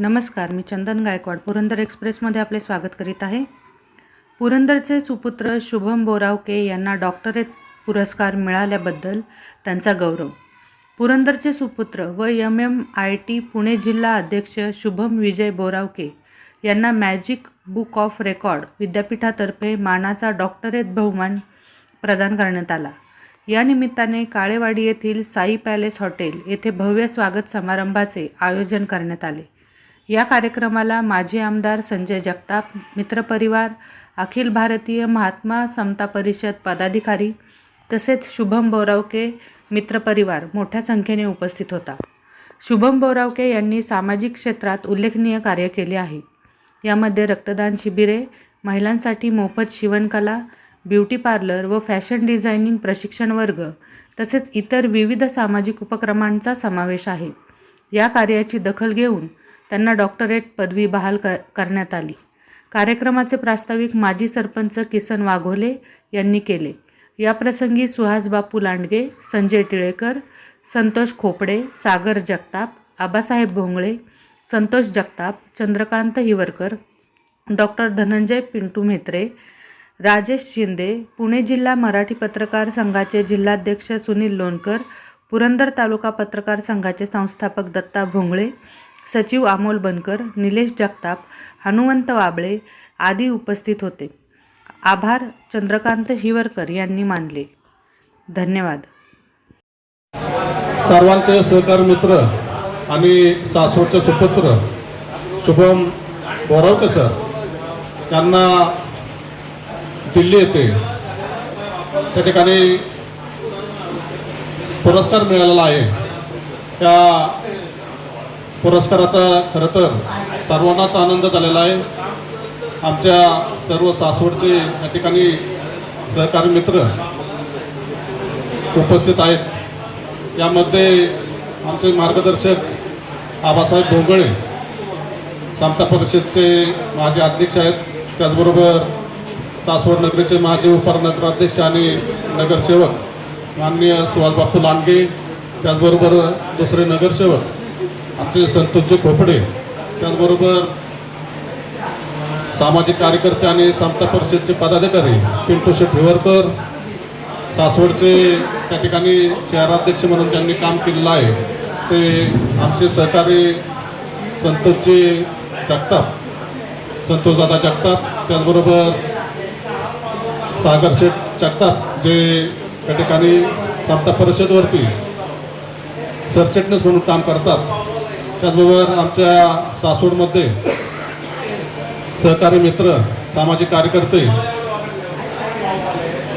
नमस्कार मी चंदन गायकवाड पुरंदर एक्सप्रेसमध्ये आपले स्वागत करीत आहे. पुरंदरचे सुपुत्र शुभम बोरावके यांना डॉक्टरेट पुरस्कार मिळाल्याबद्दल त्यांचा गौरव. पुरंदरचे सुपुत्र व M M I T Pune जिल्हा अध्यक्ष शुभम विजय बोरावके यांना मॅजिक बुक ऑफ रेकॉर्ड विद्यापीठातर्फे मानाचा डॉक्टरेट बहुमान प्रदान करण्यात आला. या निमित्ताने काळेवाडी येथील साई पॅलेस हॉटेल येथे भव्य स्वागत समारंभाचे आयोजन करण्यात आले. या कार्यक्रमाला माजी आमदार संजय जगताप मित्रपरिवार अखिल भारतीय महात्मा समता परिषद पदाधिकारी तसेच शुभम बोरावके मित्रपरिवार मोठ्या संख्येने उपस्थित होता. शुभम बोरावके यांनी सामाजिक क्षेत्रात उल्लेखनीय कार्य केले आहे. यामध्ये रक्तदान शिबिरे महिलांसाठी मोफत शिवणकला ब्युटी पार्लर व फॅशन डिझायनिंग प्रशिक्षण वर्ग तसेच इतर विविध सामाजिक उपक्रमांचा समावेश आहे. या कार्याची दखल घेऊन त्यांना डॉक्टरेट पदवी बहाल कर करण्यात आली. कार्यक्रमाचे प्रास्ताविक माजी सरपंच किसन वाघोले यांनी केले. याप्रसंगी सुहासबापू लांडगे संजय टिळेकर संतोष खोपडे सागर जगताप आबासाहेब भोंगळे संतोष जगताप चंद्रकांत हिवरकर डॉक्टर धनंजय पिंटू म्हेत्रे राजेश शिंदे पुणे जिल्हा मराठी पत्रकार संघाचे जिल्हाध्यक्ष सुनील लोणकर पुरंदर तालुका पत्रकार संघाचे संस्थापक दत्ता भोंगळे सचिव अमोल बनकर निलेश जगताप हनुमंत वाबळे आदी उपस्थित होते. आभार चंद्रकांत हिवरकर यांनी मानले. धन्यवाद. सर्वांचे सहकार मित्र आणि सासवडचे सुपुत्र शुभम बोरावके सर त्यांना दिल्ली येथे त्या ठिकाणी पुरस्कार मिळालेला आहे. त्या पुरस्काराचा खरं तर सर्वांनाच आनंद झालेला आहे. आमच्या सर्व सासवडचे या ठिकाणी सहकारी मित्र उपस्थित आहेत. यामध्ये आमचे मार्गदर्शक आबासाहेब भोंगळे समता परिषदचे माजी अध्यक्ष आहेत. त्याचबरोबर सासवड नगरीचे माजी उपनगराध्यक्ष आणि नगरसेवक माननीय सुहासबापू लांडगे त्याचबरोबर दुसरे नगरसेवक आमचे संतोषजी खोपडे त्याचबरोबर सामाजिक कार्यकर्ते आणि समता परिषदचे पदाधिकारी पिंटू शेठ सासवडचे त्या ठिकाणी शहराध्यक्ष म्हणून ज्यांनी काम केलेलं आहे ते आमचे सहकारी संतोषजी जगताप संतोषदादा जगताप त्याचबरोबर सागर शेठ जगताप जे त्या ठिकाणी समता परिषदवरती सरचिटणीस म्हणून काम करतात. त्याचबरोबर आमच्या सासूडमध्ये सहकारी मित्र सामाजिक कार्यकर्ते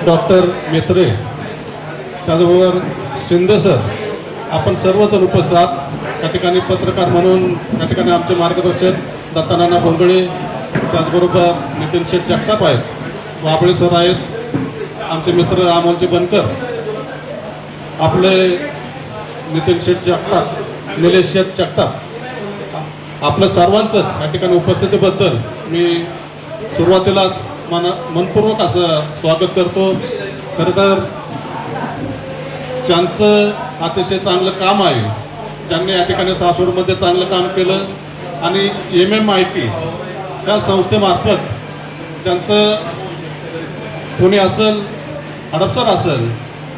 डॉक्टर मेत्रे त्याचबरोबर शिंदे सर आपण सर्वजण उपस्थित आहात. त्या ठिकाणी पत्रकार म्हणून त्या ठिकाणी आमचे मार्गदर्शक दत्तानाना भोंगळे त्याचबरोबर नितीन शेठ जगताप आहेत वाबळे सर आहेत आमचे मित्र अमोलजी बनकर आपले नितीन शेठ जगताप निलेश शेठ जगताप आपलं सर्वांचं या ठिकाणी उपस्थितीबद्दल मी सुरुवातीला मन मनपूर्वक असं स्वागत करतो. खरं तर ज्यांचं अतिशय चांगलं काम आहे ज्यांनी या ठिकाणी सासूरमध्ये चांगलं काम केलं आणि एम एम आय पी त्या संस्थेमार्फत ज्यांचं पुणे असेल हडपसर असेल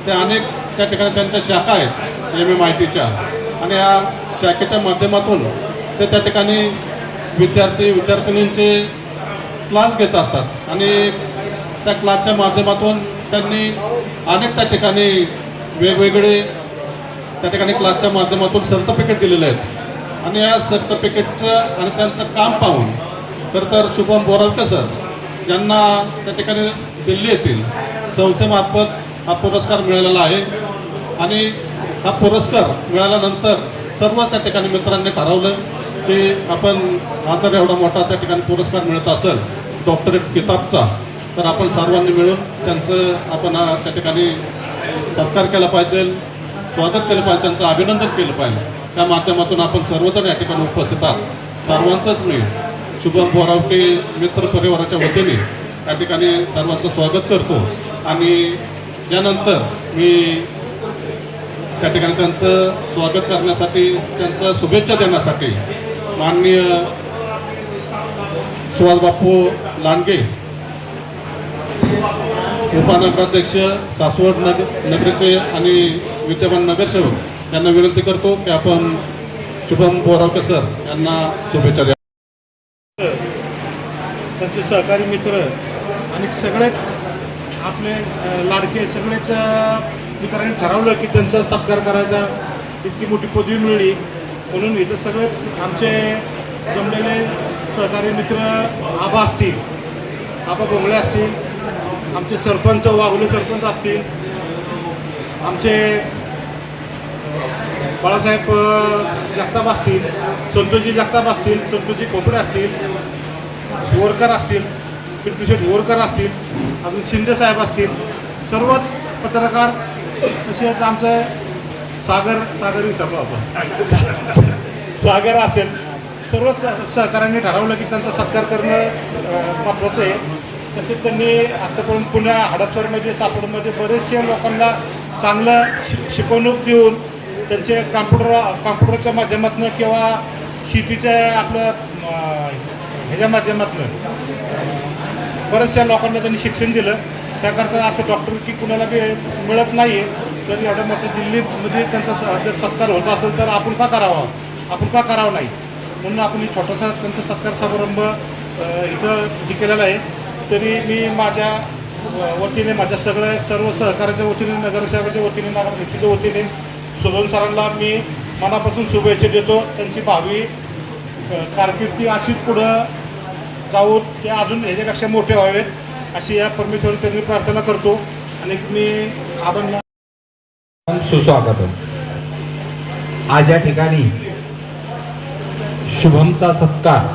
ते अनेक त्या ठिकाणी त्यांच्या शाखा आहेत एम एम आय टीच्या आणि या शाखेच्या माध्यमातून ते त्या ठिकाणी विद्यार्थी विद्यार्थिनींचे क्लास घेत असतात. आणि त्या क्लासच्या माध्यमातून त्यांनी अनेक त्या ठिकाणी वेगवेगळे त्या ठिकाणी क्लासच्या माध्यमातून सर्टिफिकेट दिलेले आहेत. आणि या सर्टिफिकेटचं आणि त्यांचं काम पाहून तर तर शुभम बोरावके सर यांना त्या ठिकाणी दिल्ली येथील संस्थेमार्फत हा पुरस्कार मिळालेला आहे. आणि हा पुरस्कार मिळाल्यानंतर सर्व त्या ठिकाणी मित्रांनी ठरवलं की आपण हा जर एवढा मोठा त्या ठिकाणी पुरस्कार मिळत असेल डॉक्टरेट किताबचा तर आपण सर्वांनी मिळून त्यांचं आपण त्या ठिकाणी सत्कार केला पाहिजे स्वागत केलं पाहिजे त्यांचं अभिनंदन केलं पाहिजे. त्या माध्यमातून आपण सर्वजण या ठिकाणी उपस्थित आहात. सर्वांचंच मी शुभम बोरावटे मित्र परिवाराच्या वतीने या ठिकाणी सर्वांचं स्वागत करतो. आणि यानंतर मी त्या ठिकाणी त्यांचं स्वागत करण्यासाठी त्यांचं शुभेच्छा देण्यासाठी माननीय सुभाष बापू लांडगे उपनगराध्यक्ष सासवड नग नगरचे आणि विद्यमान नगरसेवक यांना विनंती करतो की आपण शुभम बोरावकर सर यांना शुभेच्छा द्या. त्यांचे सहकारी मित्र आणि सगळेच आपले लाडके सगळेच अ, ठरवलं की त्यांचा सत्कार करायचा. इतकी मोठी पदवी मिळली. म्हणून इथं सगळेच आमचे जमलेले सहकारी मित्र आबा असतील. आबा बोंगळे असतील. आमचे सरपंच वाघुले सरपंच असतील. आमचे बाळासाहेब जगताप असतील. संतोषजी जगताप असतील. संतोषजी कोपडे असतील. वोरकर असतील. पिंटूशेठ वोरकर असतील. अजून शिंदे साहेब असतील. सर्वच पत्रकार तसेच आमचं सागर सागर विसरलो आपण. सागर असेल. सर्व स- सहकाऱ्यांनी ठरवलं की त्यांचा सत्कार करणं अं, महत्त्वाचं आहे. तसेच त्यांनी आत्तापर्यंत पुण्या हडपसरमध्ये सापडमध्ये बरेचसे लोकांना चांगलं शि शिकवणूक देऊन त्यांचे कॉम्प्युटर कॉम्प्युटरच्या माध्यमातून किंवा शेतीच्या आपलं ह्याच्या माध्यमातून बऱ्याचशा लोकांना त्यांनी शिक्षण दिलं. त्याकरता असं डॉक्टर की कुणाला बी मिळत नाही आहे तर एवढं मोठ्या दिल्लीमध्ये त्यांचा जर सत्कार होत असेल तर आपण का करावा? आपण का करावं नाही? म्हणून आपण छोटासा त्यांचा सत्कार समारंभ इथं हे केलेला आहे. तरी मी माझ्या वतीने माझ्या सगळ्या सर्व सहकार्याच्या वतीने नगरसेवकाच्या वतीने नगराध्यक्षाच्या वतीने सुभम सरांना मी मनापासून शुभेच्छा देतो. त्यांची भावी कारकिर्दी अशीच पुढं जाऊन ते अजून ह्याच्यापेक्षा मोठे व्हावेत. अशी या परमेश्वराची मी प्रार्थना करतो. आणि मी आपण सुस्वागत आज या ठिकाणी शुभमचा सत्कार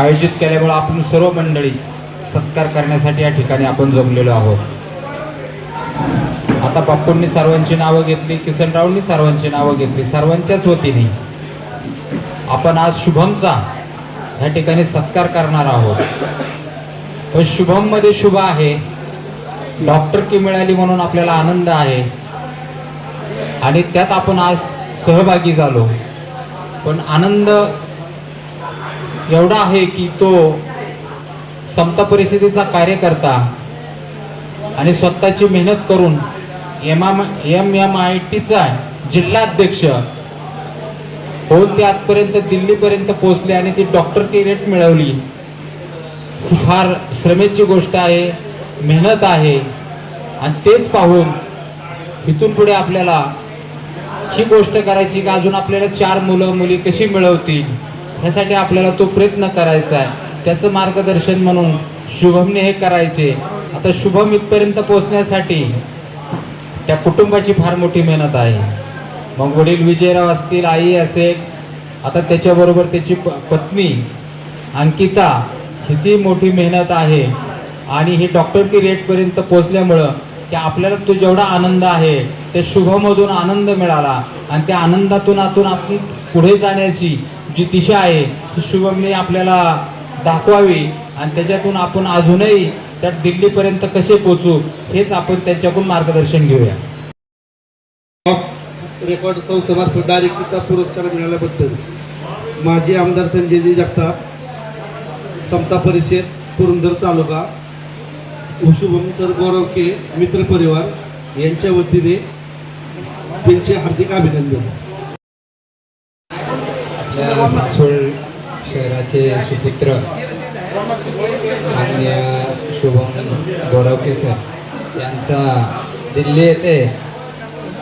आयोजित केल्यामुळे आपण सर्व मंडळी सत्कार करण्यासाठी या ठिकाणी आपण जमलेलो आहोत. आता बाप्पूंनी सर्वांची नावं घेतली किसनरावनी सर्वांची नावं घेतली सर्वांच्याच वतीने आपण आज शुभमचा या ठिकाणी सत्कार करणार आहोत. पण शुभममध्ये शुभ आहे. डॉक्टर की मिळाली म्हणून आपल्याला आनंद आहे. आणि त्यात आपण आज सहभागी झालो. पण आनंद एवढा आहे की तो समता परिस्थितीचा कार्यकर्ता आणि स्वतःची मेहनत करून M M M M I टीचा जिल्हाध्यक्ष होऊन ते आजपर्यंत दिल्लीपर्यंत पोहोचले आणि ती डॉक्टर की रेट मिळवली. फार श्रमेची गोष्ट आहे मेहनत आहे आणि तेच पाहून इथून पुढे आपल्याला ही गोष्ट करायची की अजून आपल्याला चार मुलं मुली कशी मिळवतील ह्यासाठी आपल्याला तो प्रयत्न करायचा आहे. त्याचं मार्गदर्शन म्हणून शुभमने हे करायचे. आता शुभम इथपर्यंत पोहोचण्यासाठी त्या कुटुंबाची फार मोठी मेहनत आहे. मग वडील विजयराव असतील आई असेल आता त्याच्याबरोबर त्याची प- पत्नी अंकिता हिची मोठी मेहनत आहे. आणि ही डॉक्टर की रेटपर्यंत पोचल्यामुळं की आपल्याला तो जेवढा आनंद आहे त्या शुभमधून आनंद मिळाला. आणि त्या आनंदातून आतून आपण पुढे जाण्याची जी दिशा आहे ती शुभमने आपल्याला दाखवावी. आणि त्याच्यातून आपण अजूनही त्या दिल्लीपर्यंत कसे पोचू हेच आपण त्याच्याकडून मार्गदर्शन घेऊया. रेकॉर्ड संस्थेमार्फत डायरेक्टचा पुरस्कार मिळाल्याबद्दल. माजी आमदार संजयजी जगताप समता परिषद पुरंदर तालुका शुभम सर गौरव के मित्र परिवार यांच्या वतीने त्यांचे हार्दिक अभिनंदन. आपल्या सासवड शहराचे सुपुत्र आणि शुभम गोरवके सर यांचा दिल्ली येथे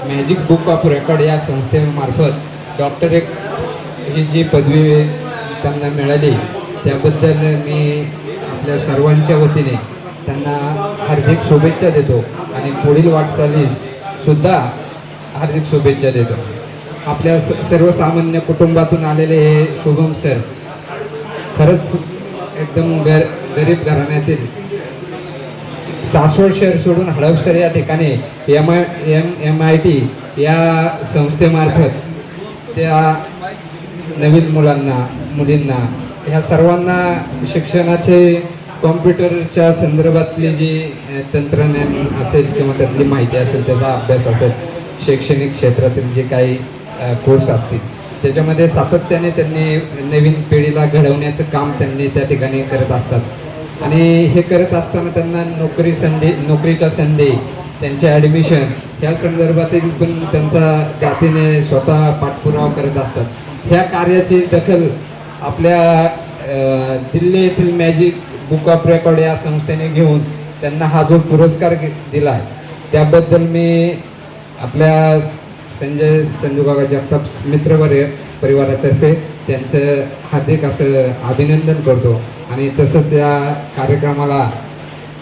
मॅजिक बुक ऑफ रेकॉर्ड या संस्थेमार्फत डॉक्टरेट ही जी पदवी त्यांना मिळाली त्याबद्दल मी आपल्या सर्वांच्या वतीने त्यांना हार्दिक शुभेच्छा देतो आणि पुढील वाटचालीस सुद्धा हार्दिक शुभेच्छा देतो. आपल्या स सर्वसामान्य कुटुंबातून आलेले हे शुभम सर खरंच एकदम गर गरीब घराण्यातील सासवड शहर सोडून हडपसर या ठिकाणी M I M M I T या संस्थेमार्फत त्या नवीन मुलांना मुलींना ह्या सर्वांना शिक्षणाचे कॉम्प्युटरच्या संदर्भातली जी तंत्रज्ञान असेल किंवा त्यातली माहिती असेल त्याचा अभ्यास असेल शैक्षणिक क्षेत्रातील जे काही कोर्स असतील त्याच्यामध्ये सातत्याने त्यांनी नवीन पिढीला घडवण्याचं काम त्यांनी त्या ठिकाणी करत असतात. आणि हे करत असताना त्यांना नोकरी संधी नोकरीच्या संधी त्यांचे ॲडमिशन ह्या संदर्भातील पण त्यांचा जातीने स्वतः पाठपुरावा करत असतात. ह्या कार्याची दखल आपल्या दिल्ली येथील मॅजिक बुक ऑफ रेकॉर्ड या संस्थेने घेऊन त्यांना हा जो पुरस्कार दिला आहे त्याबद्दल मी आपल्या संजय संजूकाका जगताप मित्रवर्य परिवारातर्फे त्यांचं हार्दिक असं अभिनंदन करतो. आणि तसंच या कार्यक्रमाला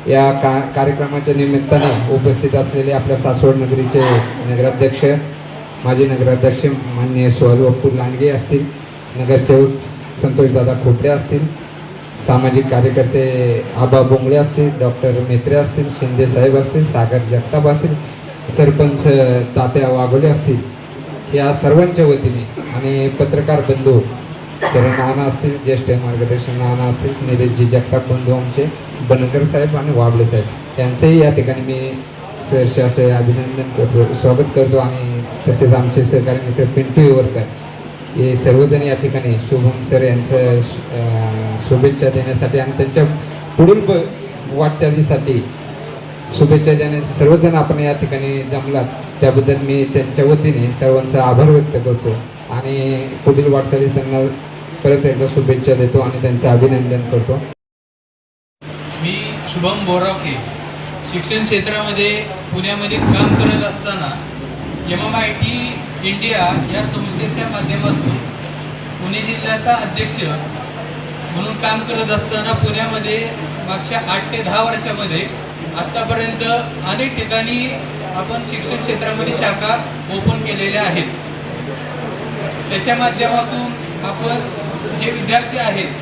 या का कार्यक्रमाच्या निमित्तानं उपस्थित असलेले आपल्या सासवड नगरीचे नगराध्यक्ष माजी नगराध्यक्ष माननीय सुहास बापू लांडगे असतील नगरसेवक संतोषदादा खोपडे असतील सामाजिक कार्यकर्ते आबा बोंगळे असतील डॉक्टर मेत्रे असतील शिंदे साहेब असतील सागर जगताप असतील सरपंच तात्या वाघोले असतील या सर्वांच्या वतीने आणि पत्रकार बंधू तर नाना असतील ज्येष्ठ मार्गदर्शन नाना असतील निलेशजी जगताप बंधू आमचे बनकर साहेब आणि वाबळे साहेब यांचंही या ठिकाणी मी सरसे असे अभिनंदन करतो स्वागत करतो आणि तसेच आमचे सहकारी मित्र पिंटू येवरकर हे सर्वजण या ठिकाणी शुभम सर यांचं शुभेच्छा देण्यासाठी आणि त्यांच्या पुढील प- वाटचालीसाठी शुभेच्छा देण्यासाठी सर्वजण आपण या ठिकाणी जमलात. त्याबद्दल मी त्यांच्या वतीने सर्वांचा आभार व्यक्त करतो आणि पुढील वाटचाली त्यांना परत एकदा शुभेच्छा देतो आणि त्यांचं अभिनंदन करतो. मी शुभम बोरावके. शिक्षण क्षेत्रामध्ये पुण्यामध्ये काम करत असताना M M I T India या संस्थेच्या माध्यमातून पुणे जिल्ह्याचा अध्यक्ष म्हणून काम करत असताना पुण्यामध्ये मागच्या आठ ते दहा वर्षामध्ये आत्तापर्यंत अनेक ठिकाणी आपण शिक्षण क्षेत्रामध्ये शाखा ओपन केलेल्या आहेत. त्याच्या माध्यमातून आपण जे विद्यार्थी आहेत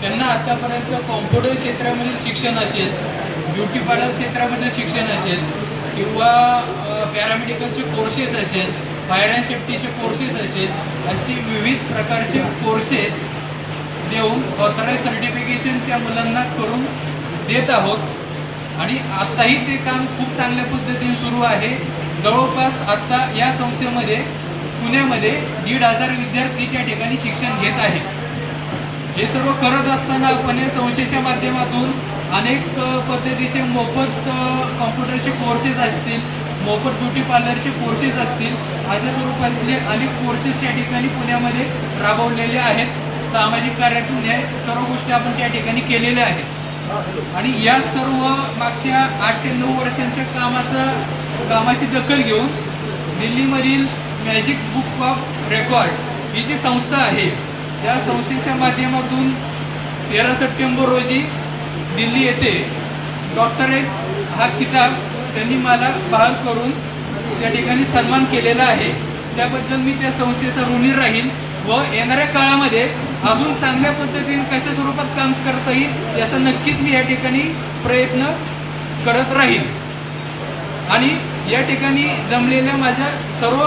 त्यांना आतापर्यंत कॉम्प्युटर क्षेत्रामधील शिक्षण असेल ब्युटी पार्लर क्षेत्रामधील शिक्षण असेल किंवा पॅरामेडिकलचे कोर्सेस असेल फायर अँड सेफ्टीचे कोर्सेस असेल अशी विविध प्रकारचे कोर्सेस देऊन ऑथराईज सर्टिफिकेशन त्या मुलांना करून देत आहोत. आणि आत्ताही ते काम खूप चांगल्या पद्धतीने सुरू आहे. जवळपास आत्ता या संस्थेमध्ये पुण्यामध्ये दीड हजार विद्यार्थी त्या ठिकाणी शिक्षण घेत आहे हे सर्व करत असताना आपण या संस्थेच्या माध्यमातून अनेक पद्धतीचे मोफत कॉम्प्युटरचे कोर्सेस असतील मोफत ब्युटी पार्लरचे कोर्सेस असतील अशा स्वरूपातले अनेक कोर्सेस त्या ठिकाणी पुण्यामध्ये राबवलेले आहेत. सामाजिक कार्यातून हे सर्व गोष्टी आपण त्या ठिकाणी केलेल्या आहेत. आणि या सर्व मागच्या आठ ते नऊ वर्षांच्या कामाचं कामाची दखल घेऊन दिल्लीमधील मॅजिक बुक ऑफ रेकॉर्ड ही जी संस्था आहे त्या संस्थेच्या माध्यमातून तेरा सप्टेंबर रोजी दिल्ली येथे डॉक्टरेट हा किताब त्यांनी मला बहाल करून त्या ठिकाणी सन्मान केलेला आहे. त्याबद्दल मी त्या संस्थेचा ऋणी राहील व येणाऱ्या काळामध्ये अजून चांगल्या पद्धतीने कशा स्वरूपात काम करता येईल याचा नक्कीच मी या ठिकाणी प्रयत्न करत राहील आणि या ठिकाणी जमलेल्या माझ्या सर्व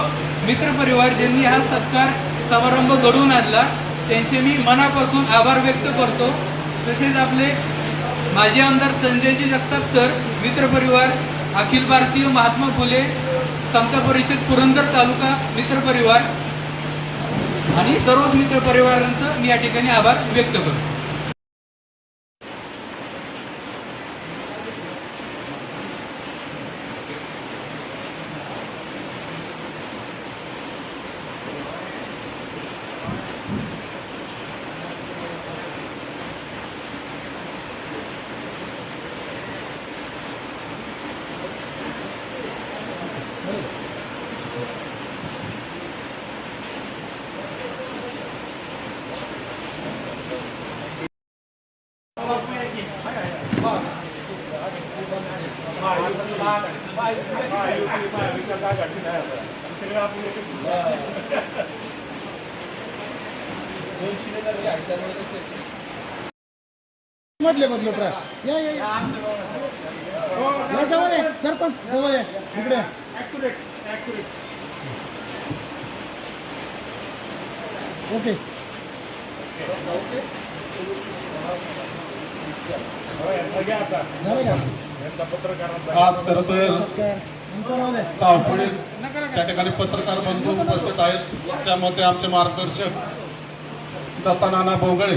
मित्रपरिवार ज्यांनी हा सत्कार समारंभ घडवून आणला त्यांचे मी मनापासून आभार व्यक्त करतो. तसेच आपले माजी आमदार संजयजी जगताप सर मित्रपरिवार अखिल भारतीय महात्मा फुले समता परिषद पुरंदर तालुका मित्रपरिवार आणि सर्वच मित्रपरिवारांचं मी या ठिकाणी आभार व्यक्त करतो. मधले मधले प्रा. या या या. या जवळ आहे सरपंच जवळ आहे इकडे. ओके. आज खरं तर धावपळीत त्या ठिकाणी पत्रकार बंधू उपस्थित आहेत. त्यामध्ये आमचे मार्गदर्शक दत्ता नाना बोगळे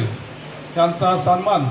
यांचा सन्मान